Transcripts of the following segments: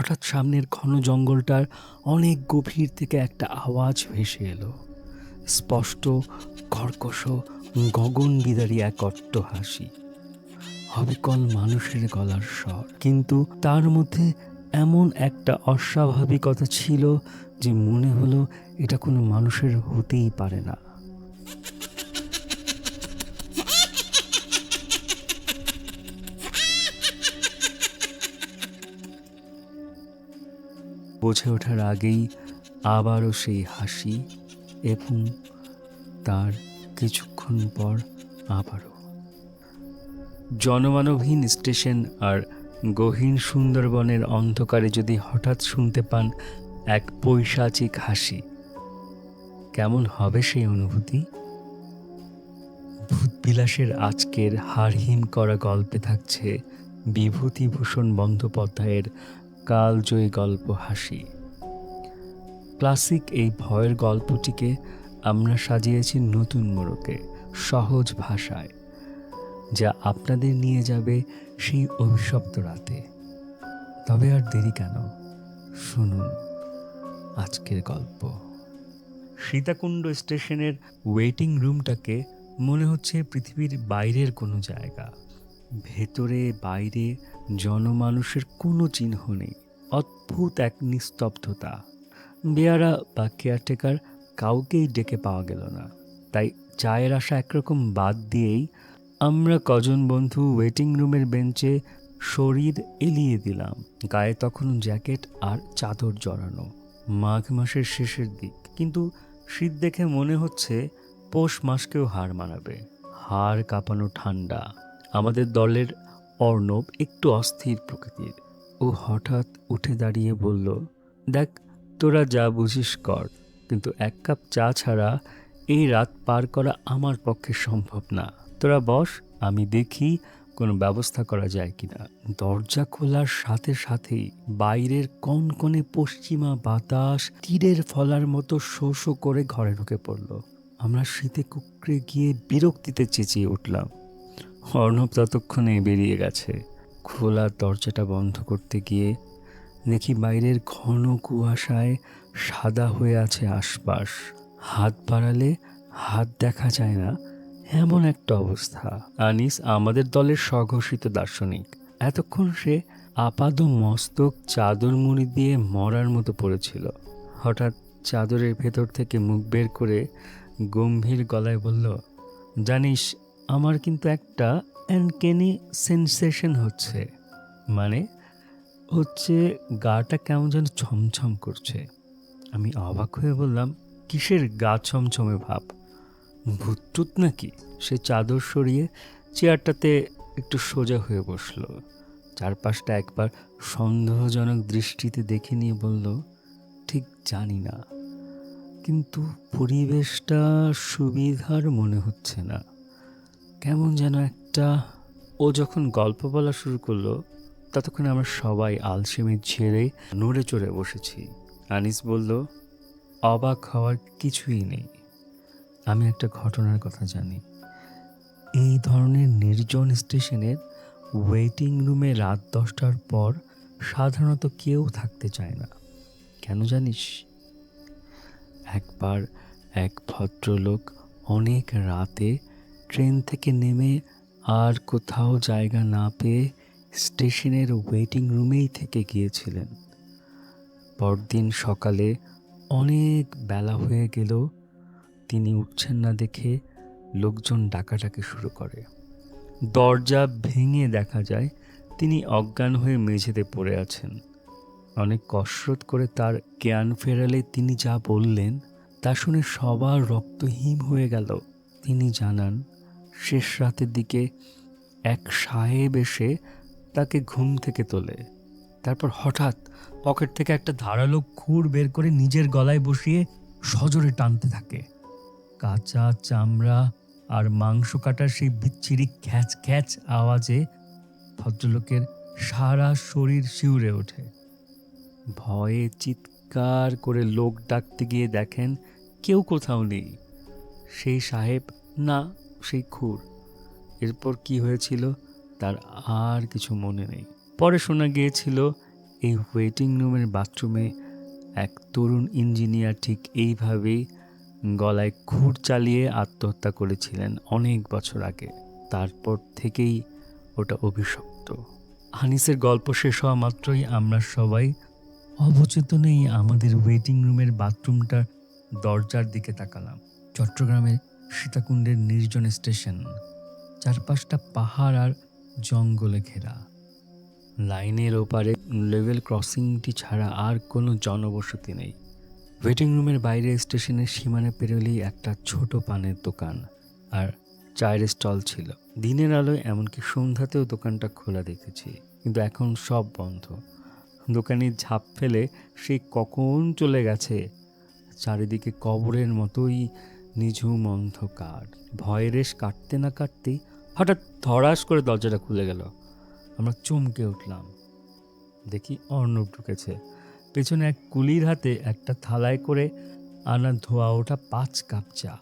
হঠাৎ সামনের ঘন জঙ্গলটার অনেক গভীর থেকে একটা আওয়াজ ভেসে এলো। স্পষ্ট, কর্কশ, গগন বিদারী এক অট্ট হাসি। হবিকল মানুষের গলার স্বর। কিন্তু তার মধ্যে এমন একটা অস্বাভাবিকতা ছিল যে মনে হলো এটা কোনো মানুষের হতেই পারে না। বুঝে ওঠার আগেই আবারও সেই হাসি এবং তার কিছুক্ষণ পর আবারও। জনমানবহীন স্টেশন আর গহীন সুন্দরবনের অন্ধকারে যদি হঠাৎ শুনতে পান এক পৈশাচিক হাসি, কেমন হবে সেই অনুভূতি? ভূতবিলাসের আজকের হারহিম করা গল্পে থাকছে বিভূতিভূষণ বন্দ্যোপাধ্যায়ের কালজয়ী গল্প হাসি। ক্লাসিক এই ভয়ের গল্পটিকে আমরা সাজিয়েছি নতুন মোড়কে, সহজ ভাষায়, যা আপনাদের নিয়ে যাবে সেই অভিশপ্ত রাতে। তবে আর দেরি কেন? শুনুন আজকের গল্প। সীতাকুণ্ড স্টেশনের ওয়েটিং রুমটাকে মনে হচ্ছে পৃথিবীর বাইরের কোনো জায়গা। ভেতরে, বাইরে জনমানুষের কোনো চিহ্ন নেই। অদ্ভুত এক নিস্তব্ধতা। বেয়ারা বা কেয়ারটেকার কাউকেই ডেকে পাওয়া গেল না। তাই চায়ের আশা একরকম বাদ দিয়েই আমরা কজন বন্ধু ওয়েটিং রুমের বেঞ্চে শরীর এলিয়ে দিলাম। গায়ে তখন জ্যাকেট আর চাদর জড়ানো। মাঘ মাসের শেষের দিক। কিন্তু শীত দেখে মনে হচ্ছে পৌষ মাসকেও হার মানাবে। হাড় কাঁপানো ঠান্ডা। আমাদের দলের অর্ণব একটু অস্থির প্রকৃতির ও হঠাৎ উঠে দাঁড়িয়ে বলল, দেখ, তোরা যা বুঝিস কর, কিন্তু এক কাপ চা ছাড়া এই রাত পার করা আমার পক্ষে সম্ভব না। তোরা বস, আমি দেখি কোনো ব্যবস্থা করা যায় কিনা। দরজা খোলার সাথে সাথেই বাইরের কনকনে পশ্চিমা বাতাস তীরের ফলার মতো শো শো করে ঘরে ঢুকে পড়ল। আমরা শীতে কুকড়ে গিয়ে বিরক্তিতে চেঁচিয়ে উঠলাম। অর্ণব ততক্ষণে বেরিয়ে গেছে। খোলা দরজাটা বন্ধ করতে গিয়ে দেখি বাইরের ঘন কুয়াশায় সাদা হয়ে আছে আশপাশ। হাত বাড়ালে হাত দেখা যায় না, এমন একটা অবস্থা। আনিস আমাদের দলের স্বঘোষিত দার্শনিক। এতক্ষণ সে আপাদ মস্তক চাদর মুড়ি দিয়ে মরার মতো পড়েছিল। হঠাৎ চাদরের ভেতর থেকে মুখ বের করে গম্ভীর গলায় বলল, জানিস আমার কিন্তু একটা অ্যানকেনি সেন্সেশন হচ্ছে। মানে হচ্ছে গাটা কেমন যেন ছমছম করছে। আমি অবাক হয়ে বললাম, কিসের গা ছমছমে ভাব? ভূতটুত নাকি? সে চাদর সরিয়ে চেয়ারটাতে একটু সোজা হয়ে বসল। চারপাশটা একবার সন্দেহজনক দৃষ্টিতে দেখে নিয়ে বলল, ঠিক জানি না। কিন্তু পরিবেশটা সুবিধার মনে হচ্ছে না। কেমন যেন একটা ও যখন গল্প বলা শুরু করল, ততক্ষণ আমরা সবাই আলসেমি ছেড়ে নড়ে চড়ে বসেছি। আনিস বলল, অবাক হওয়ার কিছুই নেই। আমি একটা ঘটনার কথা জানি। এই ধরনের নির্জন স্টেশনের ওয়েটিং রুমে রাত দশটার পর সাধারণত কেউ থাকতে চায় না। কেন জানিস? একবার এক ভদ্রলোক অনেক রাতে ট্রেন থেকে নেমে আর কোথাও জায়গা না পেয়ে স্টেশনের ওয়েটিং রুমেই থেকে গিয়েছিলেন। পরদিন সকালে অনেক বেলা হয়ে গেলেও তিনি উঠছেন না দেখে লোকজন ডাকাডাকি শুরু করে। দরজা ভেঙে দেখা যায়, তিনি অজ্ঞান হয়ে মেঝেতে পড়ে আছেন। অনেক কসরত করে তার জ্ঞান ফেরালে তিনি যা বললেন, তা শুনে সবার রক্তহীন হয়ে গেল। তিনি জানান শেষ রাতের দিকে এক সাহেব এসে তাকে ঘুম থেকে তোলে। তারপর হঠাৎ পকেট থেকে একটা ধারালো খুর বের করে নিজের গলায় বসিয়ে সজোরে টানতে থাকে। কাঁচা চামড়া আর মাংস কাটার সেই বিচ্ছিরি খ্যাচ খ্যাচ আওয়াজে ভদ্রলোকের সারা শরীর শিউরে ওঠে। ভয়ে চিৎকার করে লোক ডাকতে গিয়ে দেখেন কেউ কোথাও নেই। সেই সাহেব, না সেই খুর। এরপর কি হয়েছিল তার আর কিছু মনে নেই। পরে শোনা গিয়েছিল, এই ওয়েটিং রুমের বাথরুমে এক তরুণ ইঞ্জিনিয়ার ঠিক এইভাবেই গলায় খুর চালিয়ে আত্মহত্যা করেছিলেন অনেক বছর আগে। তারপর থেকেই ওটা অভিশপ্ত। হানিসের গল্প শেষ হওয়া মাত্রই আমরা সবাই অবচেতনেই আমাদের ওয়েটিং রুমের বাথরুমটার দরজার দিকে তাকালাম। চট্টগ্রামের সীতাকুণ্ডের নির্জন স্টেশন, চারপাশটা পাহাড় আর জঙ্গলে ঘেরা। লাইনের ওপারে লেভেল ক্রসিংটি ছাড়া আর কোনো জনবসতি নেই। ওয়েটিং রুমের বাইরে স্টেশনের সীমানা পেরোলেই একটা ছোট পানের দোকান আর চায়ের স্টল ছিল। দিনের আলোয় এমনকি সন্ধ্যাতেও দোকানটা খোলা দেখেছি, কিন্তু এখন সব বন্ধ। দোকানি ঝাঁপ ফেলে সে কখন চলে গেছে? চারিদিকে কবরের মতোই নিঝুম অন্ধকার। ভয়ের রেশ কাটতে না কাটতেই হঠাৎ ধরাস করে দরজাটা খুলে গেল। আমরা চমকে উঠলাম। দেখি অর্ণব ঢুকেছে। পেছনে এক কুলির হাতে একটা থালায় করে আনা ধোয়া ওঠা পাঁচ কাপ চা।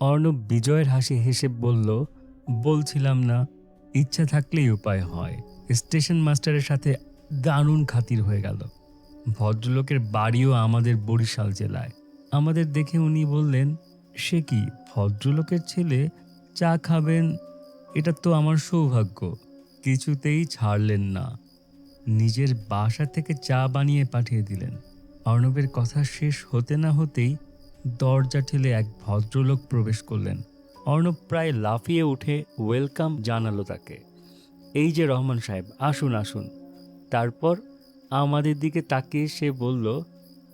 অর্ণব বিজয়ের হাসি হেসে বলল, বলছিলাম না, ইচ্ছা থাকলেই উপায় হয়। স্টেশন মাস্টারের সাথে দারুণ খাতির হয়ে গেল। ভদ্রলোকের বাড়িও আমাদের বরিশাল জেলায়। আমাদের দেখে উনি বললেন, সে কি, ভদ্রলোকের ছেলে? চা খাবেন? এটা তো আমার সৌভাগ্য। কিছুতেই ছাড়লেন না। নিজের বাসা থেকে চা বানিয়ে পাঠিয়ে দিলেন। অর্ণবের কথা শেষ হতে না হতেই দরজা ঠেলে এক ভদ্রলোক প্রবেশ করলেন। অর্ণব প্রায় লাফিয়ে উঠে ওয়েলকাম জানালো তাকে। এই যে রহমান সাহেব, আসুন আসুন। তারপর আমাদের দিকে তাকিয়ে সে বলল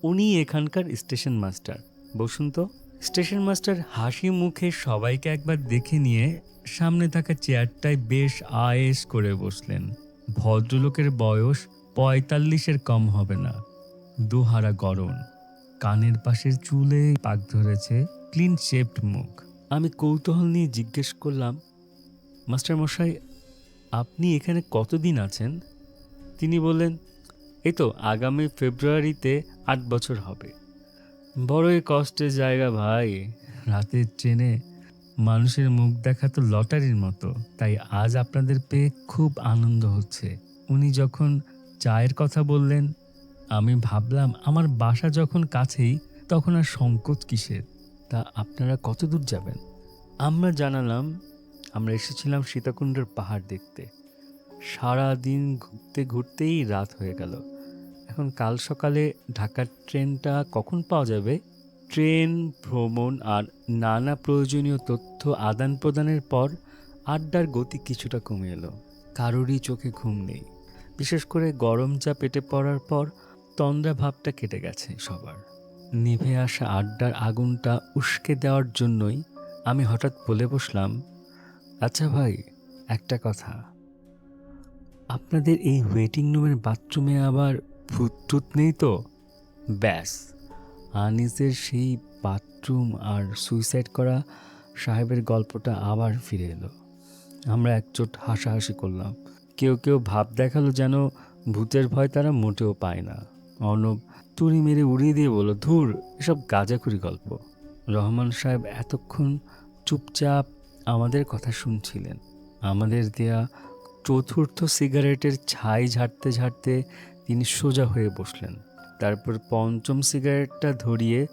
উনি এখানকার স্টেশন মাস্টার। বসুন তো। স্টেশন মাস্টার হাসি মুখে সবাইকে একবার দেখে নিয়ে সামনে থাকা চেয়ারটায় বেশ আয়েস করে বসলেন। ভদ্রলোকের বয়স পঁয়তাল্লিশের কম হবে না। দুহারা গরম। কানের পাশের চুলে পাক ধরেছে ক্লিন শেপড মুখ। আমি কৌতূহল নিয়ে জিজ্ঞেস করলাম মাস্টার মশাই আপনি এখানে কতদিন আছেন? তিনি বললেন এই তো আগামী ফেব্রুয়ারিতে আট বছর হবে। বড়ই কষ্টের জায়গা ভাই। রাতের ট্রেনে মানুষের মুখ দেখা তো লটারির মতো। তাই আজ আপনাদের পেয়ে খুব আনন্দ হচ্ছে। উনি যখন চায়ের কথা বললেন, আমি ভাবলাম আমার বাসা যখন কাছেই, তখন আর সংকোচ কিসের? তা আপনারা কত দূর যাবেন? আমরা জানালাম, আমরা এসেছিলাম সীতাকুণ্ডের পাহাড় দেখতে। সারা দিন ঘুরতে ঘুরতেই রাত হয়ে গেল। এখন কাল সকালে ঢাকার ট্রেনটা কখন পাওয়া যাবে? ট্রেন, ভ্রমণ আর নানা প্রয়োজনীয় তথ্য আদান প্রদানের পর আড্ডার গতি কিছুটা কমে এলো। কারোরই চোখে ঘুম নেই। বিশেষ করে গরম চা পেটে পড়ার পর তন্দ্রা ভাবটা কেটে গেছে সবার। নিভে আসা আড্ডার আগুনটা উস্কে দেওয়ার জন্যই আমি হঠাৎ বলে বসলাম আচ্ছা ভাই, একটা কথা। আপনাদের এই ওয়েটিং রুমের বাথরুমে আবার ভূত টুত নেই তো? ব্যাস। আনিসের সেই বাথরুম আর সুইসাইড করা সাহেবের গল্পটা আবার ফিরে এলো। আমরা একচোট হাসাহাসি করলাম। কেউ কেউ ভাব দেখাল যেন ভূতের ভয় তারা মোটেও পায় না। অর্ণব তুড়ি মেরে উড়িয়ে দিয়ে বলল, ধুর, এসব গাজাখুরি গল্প। রহমান সাহেব এতক্ষণ চুপচাপ আমাদের কথা শুনছিলেন। আমাদের দেয়া চতুর্থ সিগারেটের ছাই ঝাড়তে ঝাড়তে তিনি সোজা হয়ে বসলেন। তারপর পঞ্চম সিগারেটটা ধরিয়ে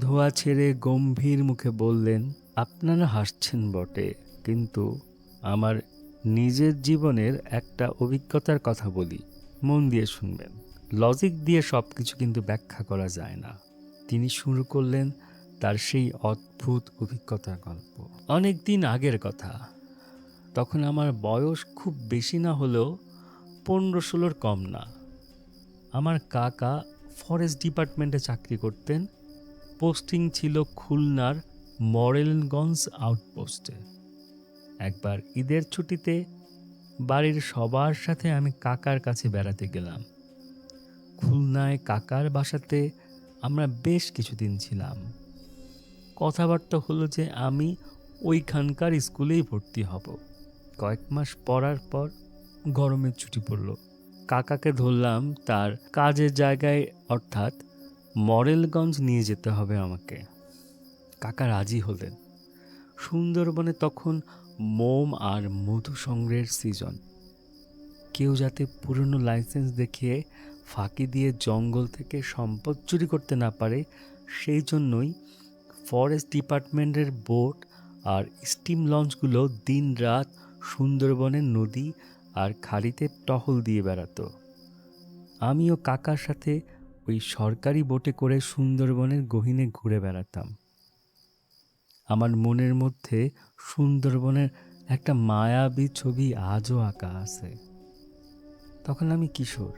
ধোয়া ছেড়ে গম্ভীর মুখে বললেন, আপনারা হাসছেন বটে, কিন্তু আমার নিজের জীবনের একটা অভিজ্ঞতার কথা বলি। মন দিয়ে শুনবেন। লজিক দিয়ে সব কিছু কিন্তু ব্যাখ্যা করা যায় না। তিনি শুরু করলেন তার সেই অদ্ভুত অভিজ্ঞতার গল্প। অনেক দিন আগের কথা। তখন আমার বয়স খুব বেশি না হলেও পনেরো ষোলোর কম না। আমার কাকা ফরেস্ট ডিপার্টমেন্টে চাকরি করতেন। পোস্টিং ছিল খুলনার মরেলগঞ্জ আউটপোস্টে। একবার ঈদের ছুটিতে বাড়ির সবার সাথে আমি কাকার কাছে বেড়াতে গেলাম। খুলনায় কাকার বাসাতে আমরা বেশ কিছুদিন ছিলাম। কথাবার্তা হলো যে আমি ওইখানকার স্কুলেই ভর্তি হব। কয়েক মাস পড়ার পর গরমের ছুটি পড়ল। কাকাকে ধরলাম তার কাজের জায়গায়, অর্থাৎ মরেলগঞ্জ নিয়ে যেতে হবে আমাকে। কাকা রাজি হলেন। সুন্দরবনে তখন মোম আর মধু সংগ্রহের সিজন কেউ যাতে পুরনো লাইসেন্স দেখিয়ে ফাঁকি দিয়ে জঙ্গল থেকে সম্পদ চুরি করতে না পারে, সেই জন্যই ফরেস্ট ডিপার্টমেন্টের বোট আর স্টিম লঞ্চগুলো দিন রাত সুন্দরবনের নদী আর খাড়িতে টহল দিয়ে বেড়াতো। আমিও কাকার সাথে ওই সরকারি বোটে করে সুন্দরবনের গহীনে ঘুরে বেড়াতাম। আমার মনের মধ্যে সুন্দরবনের একটা মায়াবী ছবি আজও আঁকা আছে। তখন আমি কিশোর,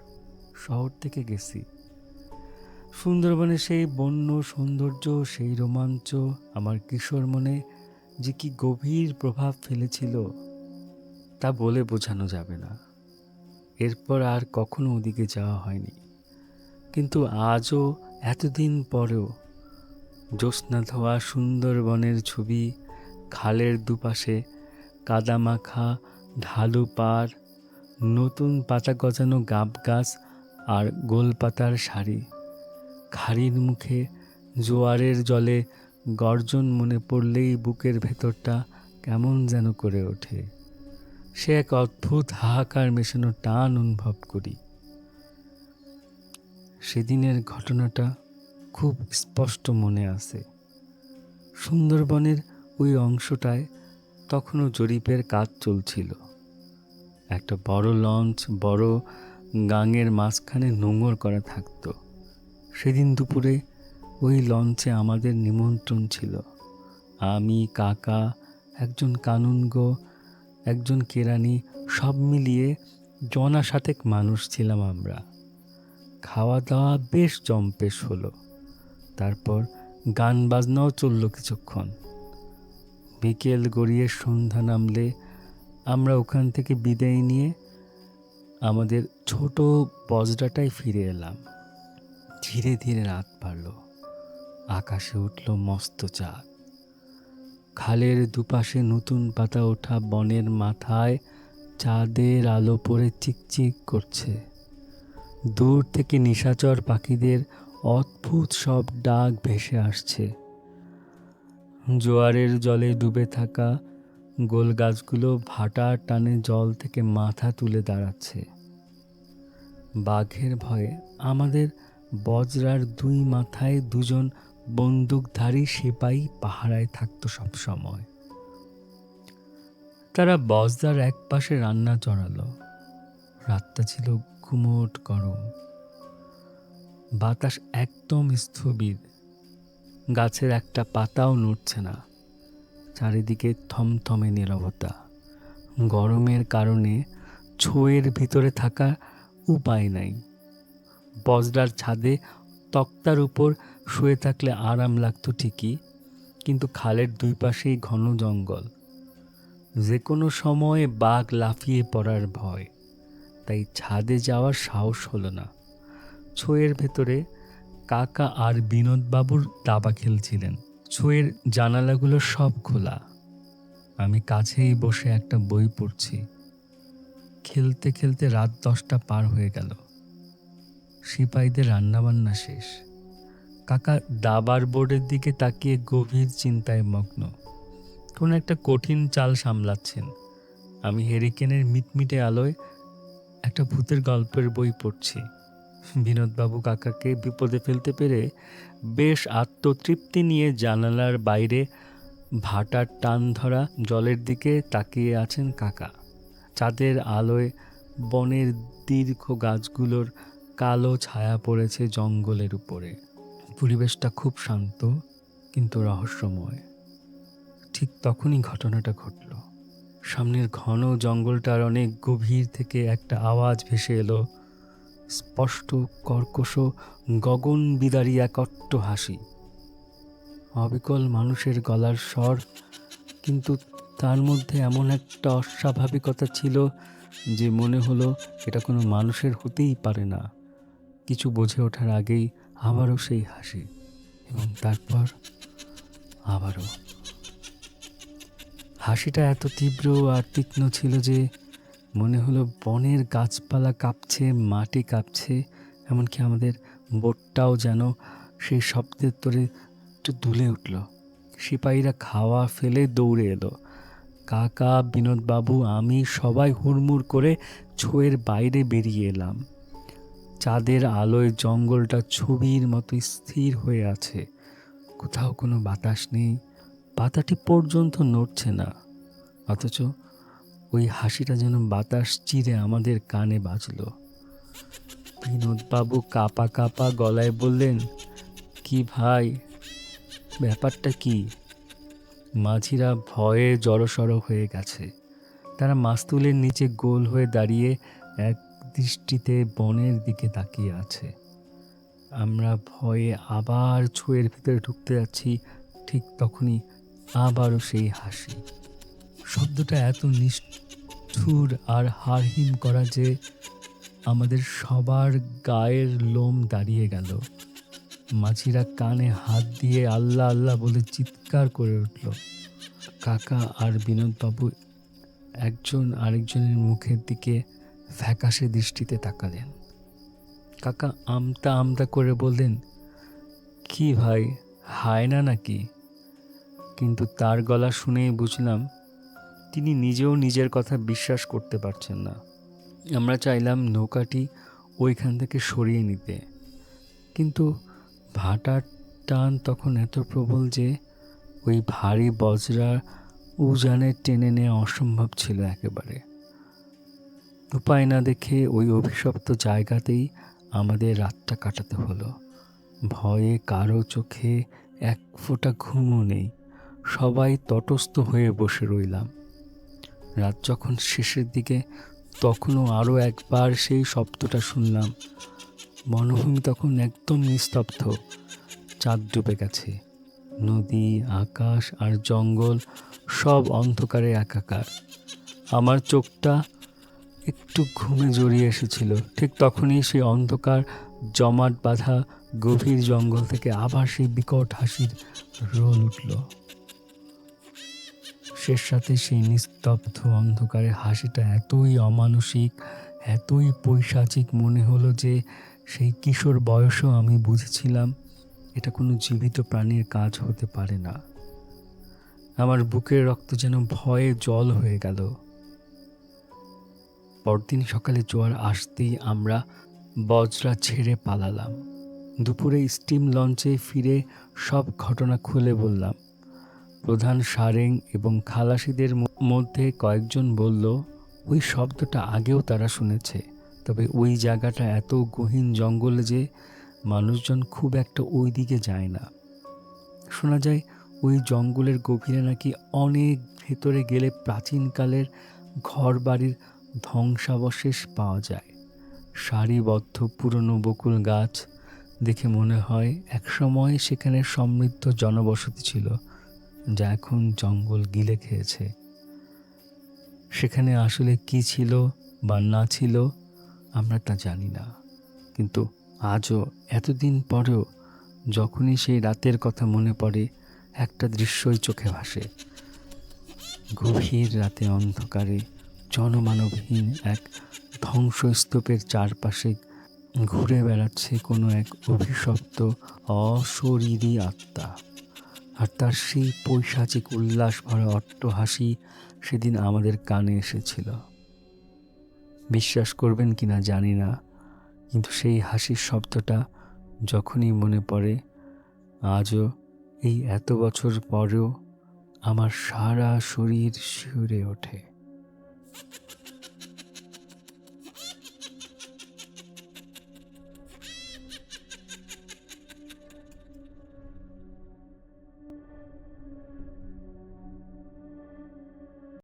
শহর থেকে গেছি। সুন্দরবনের সেই বন্য সৌন্দর্য, সেই রোমাঞ্চ আমার কিশোর মনে যে কি গভীর প্রভাব ফেলেছিল তা বলে বোঝানো যাবে না। এরপর আর কখনো ওদিকে যাওয়া হয়নি। কিন্তু আজও এতদিন পরেও জ্যোৎস্না ধোয়া সুন্দরবনের ছবি, খালের দুপাশে কাদামাখা, ঢালু পাড়, নতুন পাতা গজানো গাব গাছ আর গোলপাতার শাড়ি। খাড়ির মুখে জোয়ারের জলে গর্জন মনে পড়লেই বুকের ভেতরটা কেমন যেন করে ওঠে। সে এক অদ্ভুত হাহাকার মেশানো টান অনুভব করি। সেদিনের ঘটনাটা খুব স্পষ্ট মনে আছে। সুন্দরবনের ওই অংশটায় তখনও জরিপের কাজ চলছিল। একটা বড় লঞ্চ, বড় গাঙের মাঝখানে নোঙর করা থাকতো। সেদিন দুপুরে ওই লঞ্চে আমাদের নিমন্ত্রণ ছিল। আমি, কাকা, একজন কানুনগো একজন কেরানি সব মিলিয়ে জনা সাতেক মানুষ ছিলাম আমরা। খাওয়া দাওয়া বেশ জম্পেশ হলো। তারপর গান বাজনাও চলল কিছুক্ষণ। বিকেল গড়িয়ে সন্ধ্যা নামলে আমরা ওখান থেকে বিদায় নিয়ে আমাদের ছোট বজরাটায় ফিরে এলাম। ধীরে ধীরে রাত বাড়ল। আকাশে উঠল মস্ত চাঁদ। খালের দুপাশে নতুন পাতা ওঠা বনের মাথায় চাঁদের আলো পড়ে চিকচিক করছে। দূর থেকে নিশাচর পাখিদের অদ্ভুত সব ডাক ভেসে আসছে। জোয়ারের জলে ডুবে থাকা গোল গাছগুলো ভাটার টানে জল থেকে মাথা তুলে দাঁড়াচ্ছে। বাঘের ভয়ে আমাদের বজরার দুই মাথায় দুজন বন্দুকধারী সিপাহী পাহারায় থাকতো সব সময়। তারা বজদার এক পাশে রান্না চড়ালো। রাতটা ছিল ঘুমোট গরম। বাতাস একদম স্থবির। গাছের একটা পাতাও নড়ছে না। চারিদিকে থমথমে নীরবতা। গরমের কারণে ছোয়ের ভিতরে থাকা উপায় নাই। বজরার ছাদে তক্তার উপর শুয়ে থাকলে আরাম লাগতো ঠিকই, কিন্তু খালের দুই পাশেই ঘন জঙ্গল। যে কোনো সময়ে বাঘ লাফিয়ে পড়ার ভয়, তাই ছাদে যাওয়ার সাহস হলো না। ছোয়ের ভেতরে কাকা আর বিনোদবাবুর দাবা খেলছিলেন। ছোয়ের জানালাগুলো সব খোলা। আমি কাছেই বসে একটা বই পড়ছি। খেলতে খেলতে রাত দশটা পার হয়ে গেল। সিপাহীদের রান্নাবান্না শেষ। কাকা দাবার বোর্ডের দিকে তাকিয়ে গভীর চিন্তায় মগ্ন। কোন একটা কঠিন চাল সামলাচ্ছেন। আমি হেরিকেনের মিটমিটে আলোয় একটা ভূতের গল্পের বই পড়ছি। বিনোদবাবু কাকাকে বিপদে ফেলতে পেরে বেশ আত্মতৃপ্তি নিয়ে জানালার বাইরে ভাটার টান ধরা জলের দিকে তাকিয়ে আছেন কাকা। চাঁদের আলোয় বনের দীর্ঘ গাছগুলোর কালো ছায়া পড়েছে জঙ্গলের উপরে। পরিবেশটা খুব শান্ত, কিন্তু রহস্যময়। ঠিক তখনই ঘটনাটা ঘটল। সামনের ঘন জঙ্গলটার অনেক গভীর থেকে একটা আওয়াজ ভেসে এলো। স্পষ্ট, কর্কশ, গগন বিদারী এক অট্ট হাসি। অবিকল মানুষের গলার স্বর, কিন্তু তার মধ্যে এমন একটা অস্বাভাবিকতা ছিল যে মনে হলো এটা কোনো মানুষের হতেই পারে না। কিছু বুঝে ওঠার আগেই আবারও সেই হাসি এবং তারপর আবারও। হাসিটা এত তীব্র আর তীক্ষ্ণ ছিল যে মনে হলো বনের গাছপালা কাঁপছে, মাটি কাঁপছে, এমনকি আমাদের বোটটাও যেন সেই শব্দের তোরে একটু দুলে উঠল। সিপাহীরা খাওয়া ফেলে দৌড়ে এলো। কাকা, বিনোদবাবু, আমি সবাই হুড়মুড় করে ছোঁয়ের বাইরে বেরিয়ে এলাম। চাঁদের আলোয় জঙ্গলটা ছবির মতো স্থির হয়ে আছে। কোথাও কোনো বাতাস নেই পাতাটি পর্যন্ত নড়ছে না। অথচ ওই হাসিটা যেন বাতাস চিরে আমাদের কানে বাজলো। বিনোদবাবু কাপা কাপা গলায় বললেন, কি ভাই, ব্যাপারটা কি? মাঝিরা ভয়ে জড়সড় হয়ে গেছে। তারা মাস্তুলের নিচে গোল হয়ে দাঁড়িয়ে এক দৃষ্টিতে বনের দিকে তাকিয়ে আছে। আমরা ভয়ে আবার ছুঁয়ের ভিতরে ঢুকতে যাচ্ছি, ঠিক তখনই আবারও সেই হাসি। শব্দটা এত নিষ্ঠুর আর হারহীন করা যে আমাদের সবার গায়ের লোম দাঁড়িয়ে গেল। মাঝিরা কানে হাত দিয়ে আল্লাহ আল্লাহ বলে চিৎকার করে উঠল। কাকা আর বিনোদবাবু একজন আরেকজনের মুখের দিকে ফ্যাকাশে দৃষ্টিতে তাকালেন। কাকা আমতা আমতা করে বললেন, কি ভাই, হায় না নাকি? কিন্তু তার গলা শুনেই বুঝলাম, তিনি নিজেও নিজের কথা বিশ্বাস করতে পারছেন না। আমরা চাইলাম নৌকাটি ওইখান থেকে সরিয়ে নিতে। কিন্তু ভাটার টান তখন এত প্রবল যে ওই ভারী বজরা উজানে টেনে নেওয়া অসম্ভব ছিল একেবারে। উপায় না দেখে ওই অভিশপ্ত জায়গাতেই আমাদের রাতটা কাটাতে হলো। ভয়ে কারও চোখে এক ফোঁটা ঘুমও নেই। সবাই তটস্থ হয়ে বসে রইলাম। রাত যখন শেষের দিকে, তখনও আরও একবার সেই শব্দটা শুনলাম। বনভূমি তখন একদম নিস্তব্ধ। চাঁদ ডুবে গেছে। নদী, আকাশ আর জঙ্গল সব অন্ধকারে একাকার। আমার চোখটা একটু ঘুমে জড়িয়ে এসেছিল। ঠিক তখনই সেই অন্ধকার, জমাট বাঁধা, গভীর জঙ্গল থেকে আবার সেই বিকট হাসির রোল উঠল। শেষ সাথে সেই নিস্তব্ধ অন্ধকারে হাসিটা এতই অমানসিক, এতই পৈশাচিক মনে হলো যে সেই কিশোর বয়সেও আমি বুঝেছিলাম এটা কোনো জীবিত প্রাণীর কাজ হতে পারে না। আমার বুকের রক্ত যেন ভয়ে জল হয়ে গেল। পরদিন সকালে জোয়ার আসতেই আমরা বজরা ছেড়ে পালালাম। দুপুরে স্টিম লঞ্চে ফিরে সব ঘটনা খুলে বললাম। প্রধান সারেং এবং খালাসিদের মধ্যে কয়েকজন বলল, ওই শব্দটা আগেও তারা শুনেছে, তবে ওই জায়গাটা এত গহীন জঙ্গলে যে মানুষজন খুব একটা ওই দিকে যায় না। শোনা যায়, ওই জঙ্গলের গভীরে নাকি অনেক ভেতরে গেলে প্রাচীনকালের ঘর বাড়ির ধ্বংসাবশেষ পাওয়া যায়। সারিবদ্ধ পুরনো বকুল গাছ দেখে মনে হয় একসময় সেখানে সমৃদ্ধ জনবসতি ছিল, যা এখন জঙ্গল গিলে খেয়েছে। সেখানে আসলে কি ছিল বা না ছিল, আমরা তা জানি না। কিন্তু আজও এতদিন পরেও যখনই সেই রাতের কথা মনে পড়ে, একটা দৃশ্যই চোখে ভাসে। গভীর রাতে অন্ধকারে জনমানবহীন এক ধ্বংসস্তূপের চারপাশে ঘুরে বেড়াচ্ছে কোনো এক অভিশপ্ত, অশরীরী আত্মা। আর তার সেই পৈশাচিক উল্লাস ভরা অট্টহাসি সেদিন আমাদের কানে এসেছিল। বিশ্বাস করবেন কি না জানি না, কিন্তু সেই হাসির শব্দটা যখনই মনে পড়ে, আজও এই এত বছর পরেও আমার সারা শরীর শিউরে ওঠে। Ha ha ha!